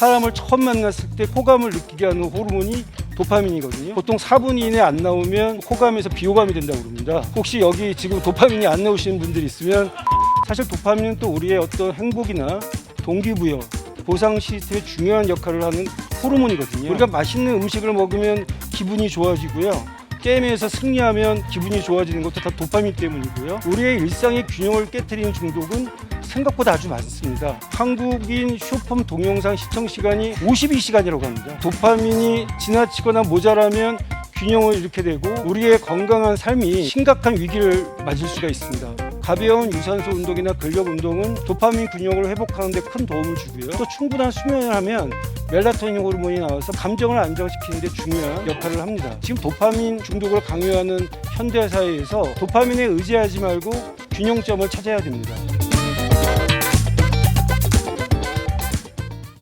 사람을 처음 만났을 때 호감을 느끼게 하는 호르몬이 도파민이거든요. 보통 4분 이내 안 나오면 호감에서 비호감이 된다고 그럽니다. 혹시 여기 지금 도파민이 안 나오시는 분들이 있으면 사실 도파민은 또 우리의 어떤 행복이나 동기부여, 보상 시스템에 중요한 역할을 하는 호르몬이거든요. 우리가 맛있는 음식을 먹으면 기분이 좋아지고요. 게임에서 승리하면 기분이 좋아지는 것도 다 도파민 때문이고요. 우리의 일상의 균형을 깨뜨리는 중독은 생각보다 아주 많습니다. 한국인 쇼폼 동영상 시청 시간이 52시간이라고 합니다. 도파민이 지나치거나 모자라면 균형을 잃게 되고 우리의 건강한 삶이 심각한 위기를 맞을 수가 있습니다. 가벼운 유산소 운동이나 근력 운동은 도파민 균형을 회복하는 데 큰 도움을 주고요. 또 충분한 수면을 하면 멜라토닌 호르몬이 나와서 감정을 안정시키는 데 중요한 역할을 합니다. 지금 도파민 중독을 강요하는 현대 사회에서 도파민에 의지하지 말고 균형점을 찾아야 됩니다.